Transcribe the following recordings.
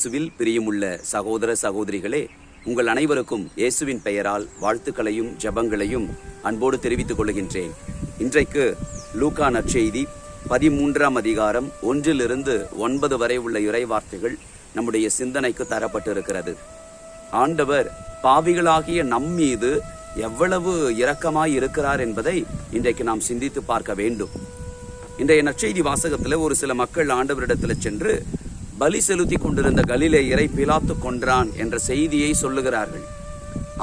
இயேசுவில் பிரியமுள்ள சகோதர சகோதரிகளே உங்கள் அனைவருக்கும் இயேசுவின் பெயரால் வாழ்த்துக்களையும் ஜபங்களையும் அன்போடு தெரிவித்துக் கொள்கின்றேன். இன்றைக்கு லூகா நற்செய்தி பதிமூன்றாம் அதிகாரம் ஒன்றிலிருந்து ஒன்பது வரை உள்ள இறைவார்த்தைகள் நம்முடைய சிந்தனைக்கு தரப்பட்டிருக்கிறது. ஆண்டவர் பாவிகளாகிய நம் மீது எவ்வளவு இரக்கமாய் இருக்கிறார் என்பதை இன்றைக்கு நாம் சிந்தித்து பார்க்க வேண்டும். இன்றைய நற்செய்தி வாசகத்தில் ஒரு சில மக்கள் ஆண்டவரிடத்தில் சென்று பலி செலுத்தி கொண்டிருந்த கலிலேயரை பிலாத்து கொன்றான் என்ற செய்தியை சொல்லுகிறார்கள்.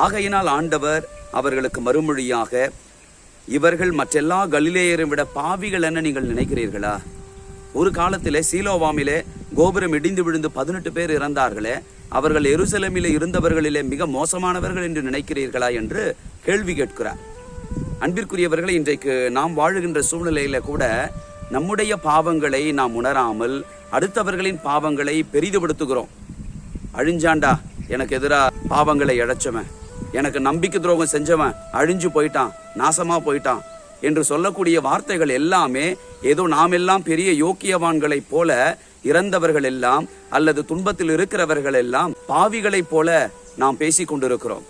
ஆகையினால் ஆண்டவர் அவர்களுக்கு மறுமொழியாக இவர்கள் மற்றெல்லா கலிலேயரை விட பாவிகள் என நீங்கள் நினைக்கிறீர்களா? ஒரு காலத்திலே சீலோவாமிலே கோபுரம் இடிந்து விழுந்து பதினெட்டு பேர் இறந்தார்களே அவர்கள் எருசலேமிலே இருந்தவர்களிலே மிக மோசமானவர்கள் என்று நினைக்கிறீர்களா என்று கேள்வி கேட்கிறார். அன்பிற்குரியவர்களை இன்றைக்கு நாம் வாழுகின்ற சூழ்நிலையில கூட நம்முடைய பாவங்களை நாம் உணராமல் அடுத்தவர்களின் பாவங்களை பெரிதுபடுத்துகிறோம். அழிஞ்சாண்டா? எனக்கு எதிராக பாவங்களை இழைச்சவன். எனக்கு நம்பிக்கை துரோகம் செஞ்சவன் அழிஞ்சு போயிட்டான் நாசமாக போயிட்டான் என்று சொல்லக்கூடிய வார்த்தைகள் எல்லாமே ஏதோ நாம் எல்லாம் பெரிய யோக்கியவான்களைப் போல இறந்தவர்கள் எல்லாம் அல்லது துன்பத்தில் இருக்கிறவர்கள் எல்லாம் பாவிகளைப் போல நாம் பேசிக் கொண்டிருக்கிறோம்.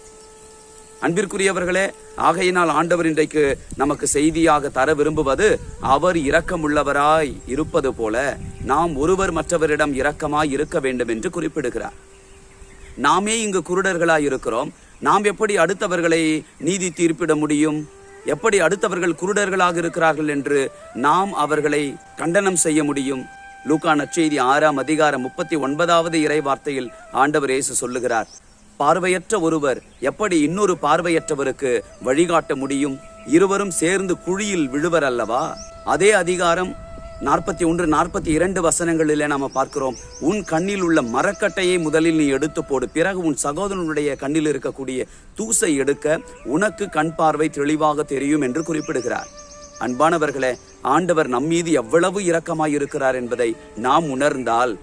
அன்பிற்குரியவர்களே ஆகையினால் ஆண்டவர் இன்றைக்கு நமக்கு செய்தியாக தர விரும்புவது அவர் இரக்கமுள்ளவராய் இருப்பது போல நாம் ஒருவர் மற்றவரிடம் இரக்கமாய் இருக்க வேண்டும் என்று குறிப்பிடுகிறார். நாமே இங்கு குருடர்களாய் இருக்கிறோம். நாம் எப்படி அடுத்தவர்களை நீதி தீர்ப்பிட முடியும்? எப்படி அடுத்தவர்கள் குருடர்களாக இருக்கிறார்கள் என்று நாம் அவர்களை கண்டனம் செய்ய முடியும்? லூக்கா நற்செய்தி ஆறாம் அதிகாரம் முப்பத்தி ஒன்பதாவது இறை வார்த்தையில் ஆண்டவர் இயேசு சொல்லுகிறார். பார்வையற்ற ஒருவர் எப்படி இன்னொரு பார்வையற்றவருக்கு வழிகாட்ட முடியும்? இருவரும் சேர்ந்து குழியில் விழுவர் அல்லவா அதே அதிகாரம் நாற்பத்தி ஒன்று நாற்பத்தி இரண்டு வசனங்களிலே நாம பார்க்கிறோம். உன் கண்ணில் உள்ள மரக்கட்டையை முதலில் நீ எடுத்து போடு. பிறகு உன் சகோதரனுடைய கண்ணில் இருக்கக்கூடிய தூசை எடுக்க உனக்கு கண் பார்வை தெளிவாக தெரியும் என்று குறிப்பிடுகிறார். அன்பானவர்களே ஆண்டவர் நம்மீது எவ்வளவு இரக்கமாய் இருக்கிறார் என்பதை நாம் உணர்ந்தால்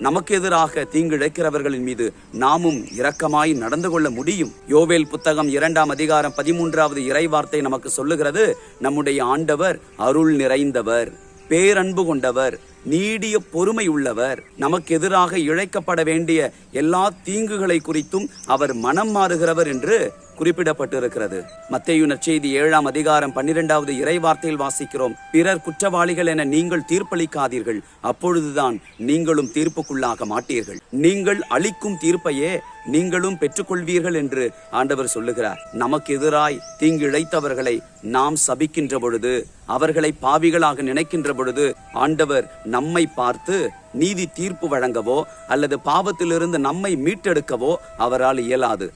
நமக்கு எதிராக தீங்கிழைக்கிறவர்களின் மீது நாமும் இரக்கமாய் நடந்து கொள்ள முடியும். யோவேல் புத்தகம் இரண்டாம் அதிகாரம் பதிமூன்றாவது இறைவார்த்தை நமக்கு சொல்லுகிறது நம்முடைய ஆண்டவர் அருள் நிறைந்தவர் பேரன்பு கொண்டவர் நீடிய பொறுமை உள்ளவர். நமக்கு எதிராக இழைக்கப்பட வேண்டிய எல்லா தீங்குகளை குறித்தும் அவர் மனம் மாறுகிறவர் என்று குறிப்பிடப்பட்டிருக்கிறது. மத்தேயு நற்செய்தி ஏழாம் அதிகாரம் பன்னிரெண்டாவது இறைவார்த்தையில் வாசிக்கிறோம். பிறர் குற்றவாளிகள் என நீங்கள் தீர்ப்பளிக்காதீர்கள். அப்பொழுதுதான் நீங்களும் தீர்ப்புக்குள்ளாக மாட்டீர்கள். நீங்கள் அளிக்கும் தீர்ப்பையே நீங்களும் பெற்றுக்கொள்வீர்கள் என்று ஆண்டவர் சொல்லுகிறார். நமக்கு எதிராய் தீங்கு இழைத்தவர்களை நாம் சபிக்கின்ற பொழுது அவர்களை பாவிகளாக நினைக்கின்ற பொழுது ஆண்டவர் நம்மை பார்த்து நீதி தீர்ப்பு வழங்கவோ அல்லது பாவத்திலிருந்து நம்மை மீட்டெடுக்கவோ அவரால் இயலாது.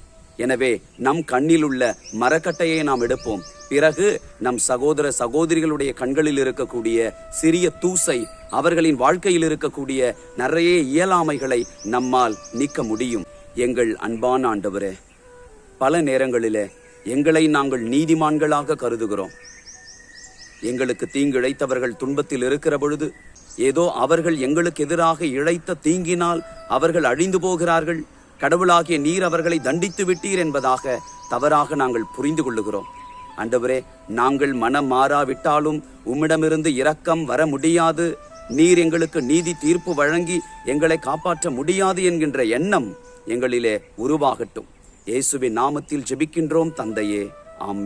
எனவே நம் கண்ணில் உள்ள மரக்கட்டையை நாம் எடுப்போம். பிறகு நம் சகோதர சகோதரிகளுடைய கண்களில் இருக்கக்கூடிய சிறிய தூசை அவர்களின் வாழ்க்கையில் இருக்கக்கூடிய நிறைய இயலாமைகளை நம்மால் நீக்க முடியும். எங்கள் அன்பான ஆண்டவரே பல நேரங்களிலே எங்களை நாங்கள் நீதிமான்களாக கருதுகிறோம். எங்களுக்கு தீங்கு இழைத்தவர்கள் துன்பத்தில் இருக்கிற பொழுது ஏதோ அவர்கள் எங்களுக்கு எதிராக இழைத்த தீங்கினால் அவர்கள் அழிந்து போகிறார்கள். கடவுளாகிய நீர் அவர்களை தண்டித்து விட்டீர் என்பதாக தவறாக நாங்கள் புரிந்து கொள்ளுகிறோம். அண்டவரே நாங்கள் மனம் மாறாவிட்டாலும் உம்மிடமிருந்து இரக்கம் வர முடியாது. நீர் எங்களுக்கு நீதி தீர்ப்பு வழங்கி எங்களை காப்பாற்ற முடியாது என்கின்ற எண்ணம் எங்களிலே உருவாகட்டும். இயேசுவின் நாமத்தில் ஜெபிக்கின்றோம் தந்தையே. ஆம்